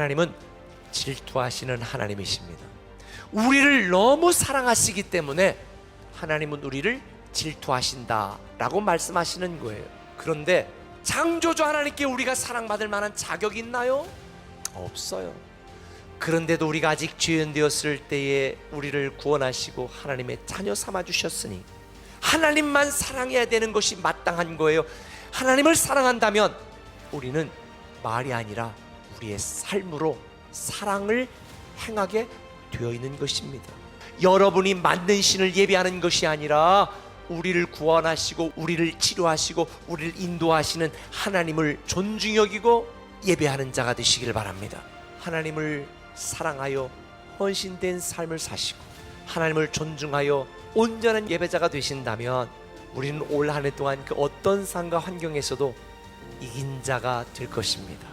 하나님은 질투하시는 하나님이십니다. 우리를 너무 사랑하시기 때문에 하나님은 우리를 질투하신다라고 말씀하시는 거예요. 그런데 창조주 하나님께 우리가 사랑받을 만한 자격이 있나요? 없어요. 그런데도 우리가 아직 죄인 되었을 때에 우리를 구원하시고 하나님의 자녀 삼아 주셨으니 하나님만 사랑해야 되는 것이 마땅한 거예요. 하나님을 사랑한다면 우리는 말이 아니라 우리의 삶으로 사랑을 행하게 되어 있는 것입니다. 여러분이 만든 신을 예배하는 것이 아니라 우리를 구원하시고 우리를 치료하시고 우리를 인도하시는 하나님을 존중히 여기고 예배하는 자가 되시길 바랍니다. 하나님을 사랑하여 헌신된 삶을 사시고 하나님을 존중하여 온전한 예배자가 되신다면 우리는 올 한 해 동안 그 어떤 상과 환경에서도 이긴 자가 될 것입니다.